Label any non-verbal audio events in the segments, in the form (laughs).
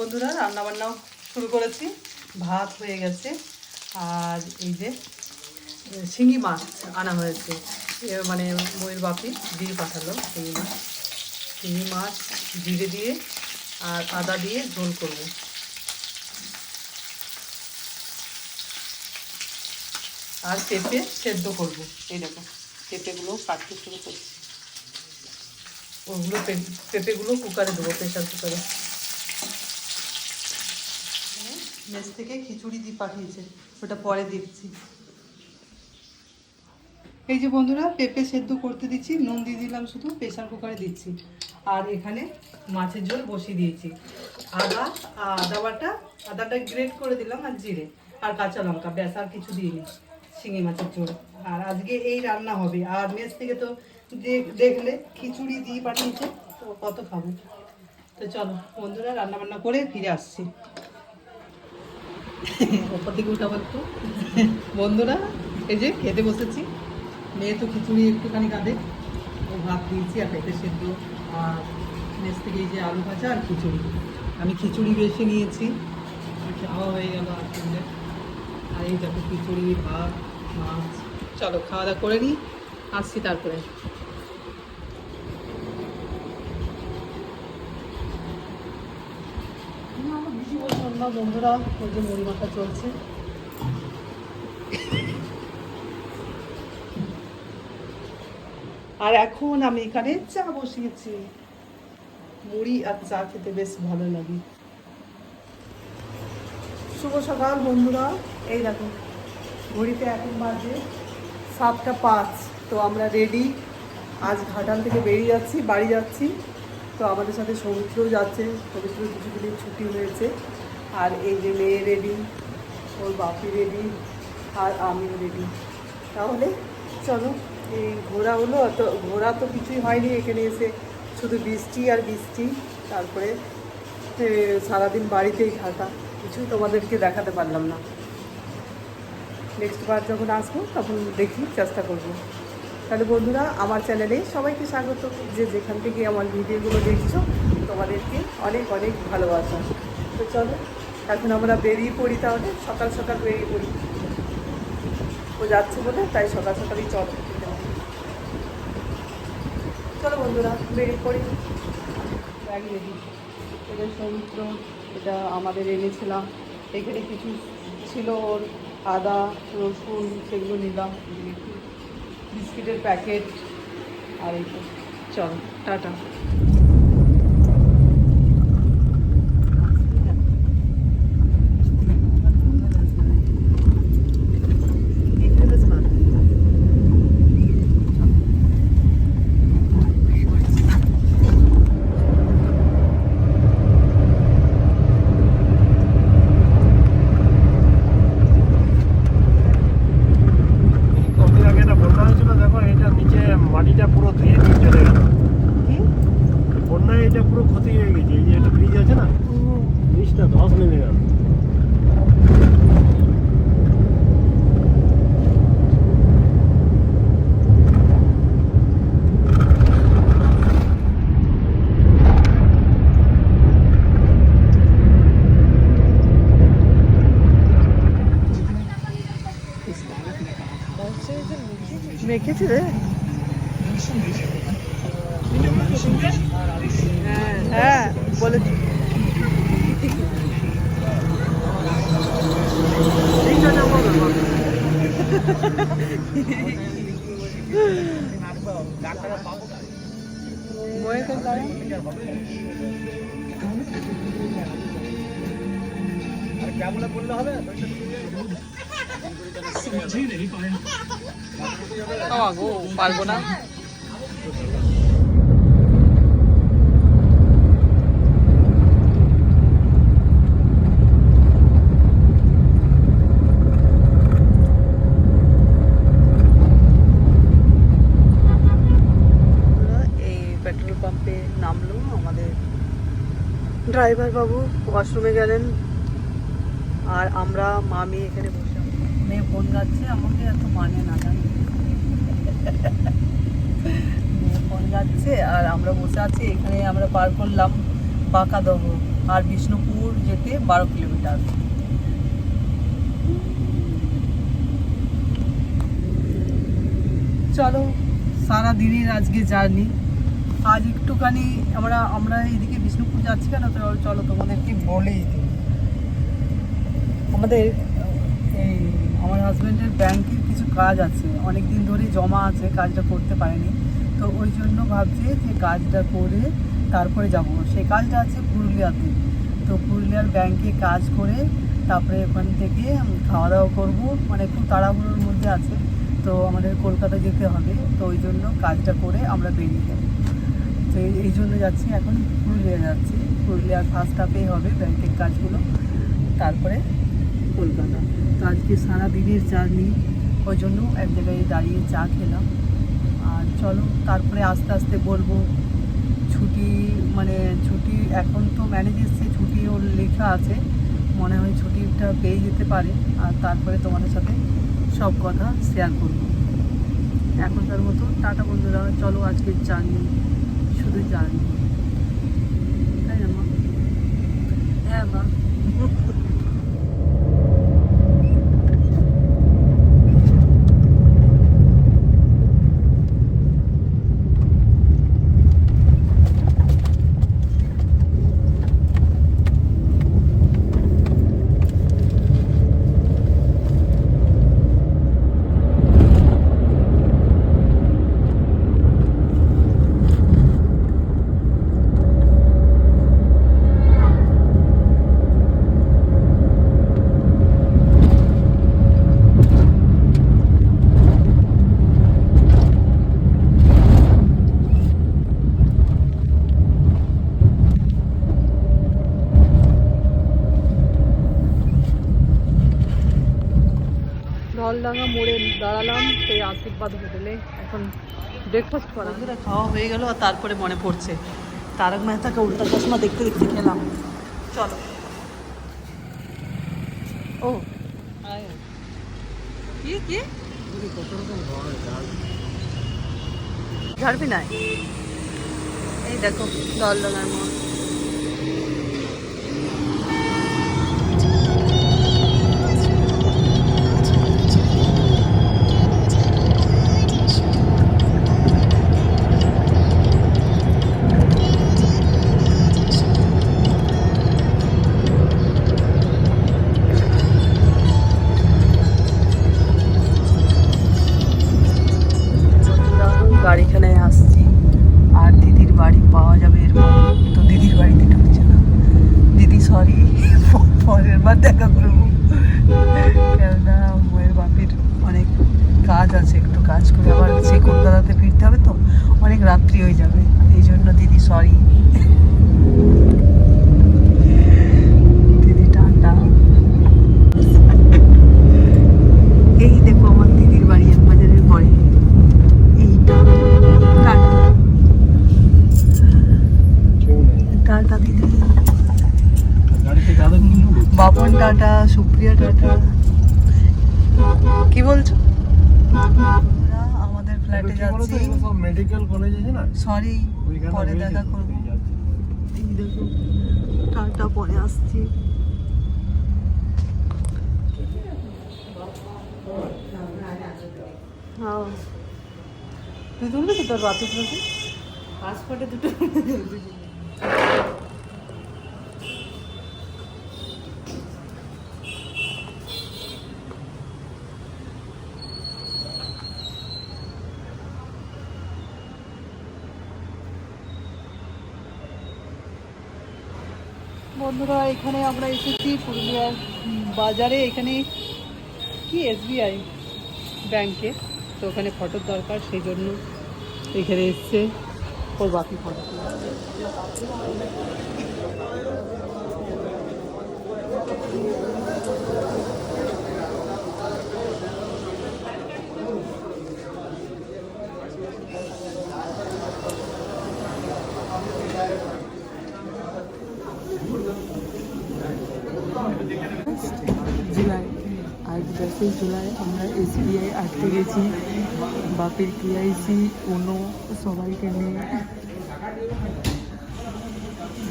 বন্ধুরা রান্না বান্নাও শুরু করেছি। ভাত হয়ে গেছে। আর এই যে শিঙি মাছ আনা হয়েছে। মানে ময়ূর বাপি দিয়ে পাঠালো শিঙি মাছ। শিঙি মাছ জিরে দিয়ে আর আদা দিয়ে ঝোল করব। আর পেঁপে সেদ্ধ করব। এই দেখো, পেঁপেগুলো কাটতে শুরু করছি। ওগুলো পেঁপেগুলো কুকারে দেবো প্রেশার কুকারে মেস থেকে খিচুড়ি দিয়ে পাঠিয়েছে, ওটা পরে দিচ্ছি এই যে বন্ধুরা, পেঁপে সেদ্ধ করতে দিচ্ছি, নুন দিয়ে দিলাম শুধু প্রেশার কুকারে দিচ্ছি। আর এখানে মাছের ঝোল বসিয়ে দিয়েছি। আদা আদা বাটা, আদাটা গ্রেট করে দিলাম আর জিরে, আর কাঁচা লঙ্কা, ব্যাস, আর কিছু দিইনি শিঙি মাছের ঝোল। আর আজকে এই রান্না হবে। আর মেস থেকে তো দেখ- দেখলে খিচুড়ি দিয়ে পাঠিয়েছে, তো কত খাব? তো চলো, বন্ধুরা রান্না বান্না করে ফিরে আসছি। ওপর থেকে উঠাবো একটু বন্ধুরা, এই যে খেতে বসেছি। মেয়ে তো খিচুড়ি একটুখানি কাঁদে। ও ভাত দিয়েছি আর পেঁপে সেদ্ধ আর মেস থেকে এই যে আলু ভাজা আর খিচুড়ি। আমি খিচুড়ি বেশি নিয়েছি। খাওয়া হয়ে গেল আর আর এই দেখো খিচুড়ি, ভাত, মাছ। চলো, খাওয়া দাওয়া করে নিই। আসছি তারপরে। না বন্ধুরা, ওই যে মুড়ি মাখা চলছে। আর এখন আমি এখানে চা বসিয়েছি। মুড়ি আর চা খেতে বেশ ভালো লাগে। শুভ সকাল, বন্ধুরা। এই দেখো, ঘড়িতে এখন বাজে সাতটা পাঁচ। তো আমরা রেডি আজ ঘাটাল থেকে বেরিয়ে যাচ্ছি, বাড়ি যাচ্ছি। তো আমাদের সাথে সৌমিত্রও যাচ্ছে। সৌমিত্র কিছুদিনের ছুটি হয়েছে। আর এই যে মেয়ে রেডি ওর বাপি রেডি আর আমিও রেডি তাহলে চলো, এই ঘোরা হলো, তো ঘোরা তো কিছুই হয়নি এখানে এসে। শুধু বৃষ্টি আর বৃষ্টি, তারপরে সারাদিন বাড়িতেই থাকা। কিছুই তোমাদেরকে দেখাতে পারলাম না। নেক্সট বার যখন আসব, তখন দেখি, চেষ্টা করব। তাহলে বন্ধুরা, আমার চ্যানেলে সবাইকে স্বাগত। যে যেখান থেকে আমার ভিডিওগুলো দেখছ, তোমাদেরকে অনেক অনেক ভালোবাসা। তো চলো এখন আমরা বেরিয়ে পড়ি তাহলে, সকাল সকাল বেরিয়ে পড়ি। ও যাচ্ছে বলে, তাই সকাল সকালই চল। চলো বন্ধুরা, বেরিয়ে পড়ি। ব্যাগ রেডি এটা সৌমিত্র এটা আমাদের এনেছিলাম। এখানে কিছু ছিল ওর আদা, রসুন, সেগুলো নিলাম। বিস্কিটের প্যাকেট। আর এই চল, টাটা কদিন আগে একটা বন্যা হয়েছিল দেখো এটা নিচে মাটিটা পুরো ধুয়ে নিয়ে চলে গেল কি বন্যায় এটা পুরো ক্ষতি হয়ে গেছে এই যে একটা ব্রিজ আছে না ব্রিজটা ধস নেমে গেল মেখেছি রে হ্যাঁ বলেছি তাই (laughs) খাওয়া গো পারব না এই পেট্রোল পাম্পে নামলো আমাদের ড্রাইভার বাবু ওয়াশরুমে গেলেন আর আমরা মামি এখানে বসে মেয়ে ফোন গাচ্ছে আমাকে এত মানে না জানি? মেয়ে ফোন গাচ্ছে আর আমরা বসে আছি, এখানে আমরা পার করলাম বাঁকা দহ আর বিষ্ণুপুর যেতে বারো কিলোমিটার। চলো সারা দিনের আজকে জার্নি। আজ একটুখানি আমরা আমরা এদিকে বিষ্ণুপুর যাচ্ছি কেন? তো চলো তোমাদেরকে দিই। আমাদের, এই, আমার হাজব্যান্ডের ব্যাংকের কিছু কাজ আছে। অনেক দিন ধরে জমা আছে, কাজটা করতে পারেনি। তো ওই জন্য ভাবছি যে কাজটা করে তারপরে যাব। সেই কাজটা আছে পুরুলিয়াতে। তো পুরুলিয়ার ব্যাংকে কাজ করে তারপরে ওখান থেকে খাওয়া দাওয়া করব। মানে খুব তাড়াহুড়োর মধ্যে আছে। তো আমাদের কলকাতা যেতে হবে। তো ওই জন্য কাজটা করে আমরা বেরিয়ে যাব। তো এই- জন্য যাচ্ছি এখন পুরুলিয়া যাচ্ছি। পুরুলিয়ার ফার্স্ট হাফেই হবে ব্যাংকের কাজগুলো, তারপরে কলকাতা। তো আজকে সারা দিনের জার্নি ওই জন্য এক জায়গায় দাঁড়িয়ে চা খেলাম। আর চলো, তারপরে আস্তে আস্তে বলব, ছুটি মানে ছুটি এখন তো ম্যানেজ এসছে ছুটি ওর লেখা আছে। মনে হয় ছুটিটা পেয়ে যেতে পারে। আর তারপরে তোমাদের সাথে সব কথা শেয়ার করব। এখনকার মতো টাটা বন্ধুরা, চলো আজকের জার্নি শুধু জার্নি তাই না মা মা জলডাঙ্গা মোড়ে দাঁড়ালাম সেই আশীর্বাদ হোটেলে। এখন ব্রেকফাস্ট করা। খাওয়া হয়ে গেল আর তারপরে মনে পড়ছে। তারক মেহতাকে উল্টা চশমা দেখতে দেখতে খেলাম। চলো। ও। কি কি? ঝাড়বি নাই? এই দেখো জলডাঙ্গার মোড়। বন্ধুরা পরের বার দেখা করব। কেননা বউয়ের বাপির অনেক কাজ আছে একটু কাজ করে আবার সেই কলকাতাতে ফিরতে হবে তো অনেক রাত্রি হয়ে যাবে এই জন্য দিদি সরি দিদি টাটা এই দেখো আমার দিদির বাড়ি এক বাজারের পরে এইটা টাটা কেউ নেই টাটা দিদি গাড়িতে গাদা কিনবো বাপন টাটা সুপ্রিয়া টাটা। কি বলছো? আমরা আমাদের ফ্ল্যাটে যাচ্ছি। সব মেডিকেল কলেজ আছে না? সরি পরে দেখা করব। যাচ্ছে। এই দেখো টাটা পরে আসছি। হ্যাঁ। তুই তুলবি কি তোর বাপি পাসপোর্টে দুটো। বন্ধুরা, এখানে আমরা এসেছি পুরুলিয়ার বাজারে। এখানে কি এসবিআই ব্যাংকে? তো ওখানে ফটোর দরকার, সেই জন্য এখানে এসছে। ওর বাকি ফটো জুলাই আজ দশই জুলাই আমরা এসবিআই আটকে গেছি। বাপের কেআইসি, উনো সবাইকে নিয়ে।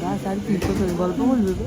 ব্যাস আর কি তোকে গল্প বলবে?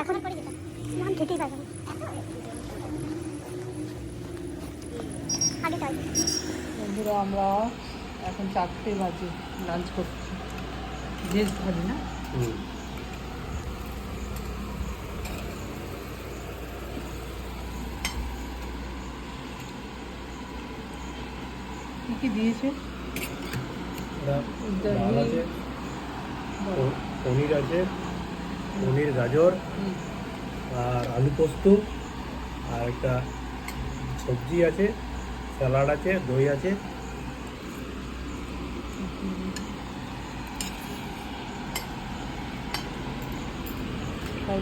এখন নাম পারব বন্ধুরা আমরা এখন চারটে বাজে লাঞ্চ করছি। ভেজ থালি না? কী কী দিয়েছে? পনির আছে পনির গাজর আর আলু পোস্ত আর একটা সবজি আছে স্যালাড আছে দই আছে।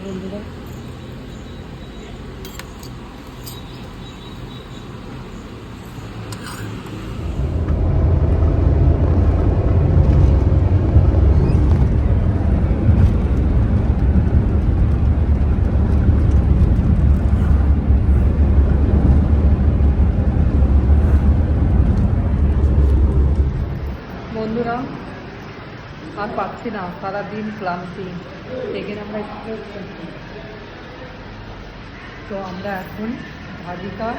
বন্ধুরা। পাচ্ছি না, সারাদিন ক্লান্তি। এখানে আমরা তো আমরা এখন ভাজিকা,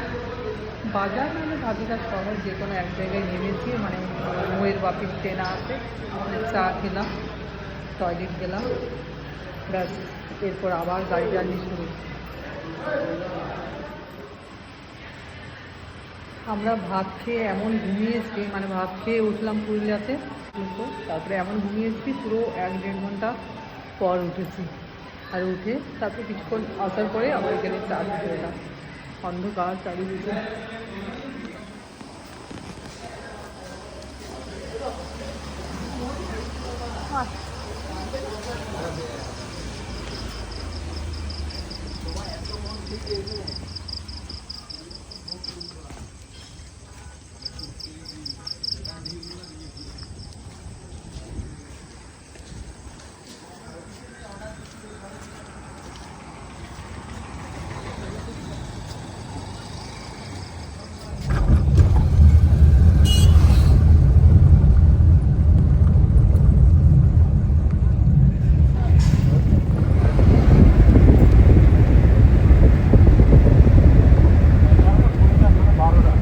বাজার মানে ভাজিকা শহর, যে কোনো এক জায়গায় নেমেছি মানে মোয়ের বাপির ট্রেনা আছে চা খেলাম, টয়লেট গেলাম, ব্যাস, এরপর আবার গাড়ি জার্নি শুরু। আমরা ভাত খেয়ে এমন ঘুমিয়েছি মানে ভাত খেয়ে উঠলাম পুরুলিয়াতে। দুটো তারপরে এমন ঘুমিয়েছি পুরো এক দেড় ঘণ্টা পর উঠেছি। আর উঠে তারপরে কিছুক্ষণ আসার পরে আবার এখানে চা খেতে অন্ধকার চারিদিকে। বারোটা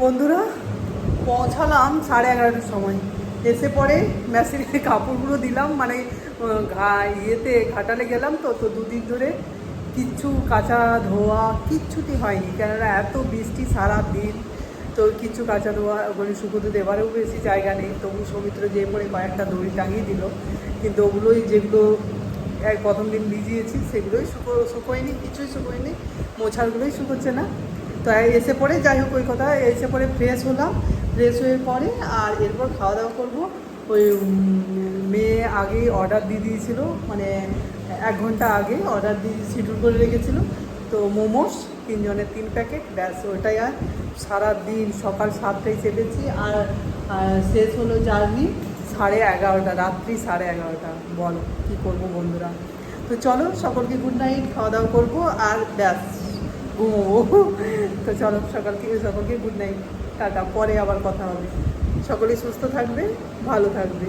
বন্ধুরা পৌঁছালাম সাড়ে এগারোটার সময়। এসে পরে মেশিনে কাপড়গুলো দিলাম মানে ঘা, ইয়েতে, ঘাটালে গেলাম তো তো দুদিন ধরে কিচ্ছু কাঁচা ধোয়া কিচ্ছুটি হয়নি। কেননা এত বৃষ্টি সারা দিন তো কিছু কাঁচা ধোয়া, ওগুলো শুকোতে দেবারও বেশি জায়গা নেই। তবু সৌমিত্র যে পরে কয়েকটা দড়ি টাঙিয়ে দিল। কিন্তু ওগুলোই যেগুলো এক প্রথম দিন ভিজিয়েছি, সেগুলোই শুকো, শুকোয়নি, কিছুই শুকোয়নি মোছারগুলোই শুকোচ্ছে না। তো এসে পরে যাই হোক ওই কথা এসে পরে ফ্রেশ হলাম। ফ্রেশ হয়ে পরে আর এরপর খাওয়া দাওয়া করব। ওই মেয়ে আগে অর্ডার দিয়ে দিয়েছিল মানে এক ঘণ্টা আগে অর্ডার দিয়ে শিডিউল করে রেখেছিল। তো মোমোস, তিনজনের তিন প্যাকেট ব্যাস, ওটাই আর সারাদিন সকাল সাতটায় চেপেছি। আর শেষ হলো জার্নি সাড়ে এগারোটা, রাত্রি সাড়ে এগারোটা। বলো, কী করব বন্ধুরা? তো চলো, সকলকে গুড নাইট খাওয়া দাওয়া করব, আর ব্যাস, ঘুমোবো। তো চলো সকালকে সকলকে গুড নাইট টাটা পরে আবার কথা হবে। সকলেই সুস্থ থাকবে ভালো থাকবে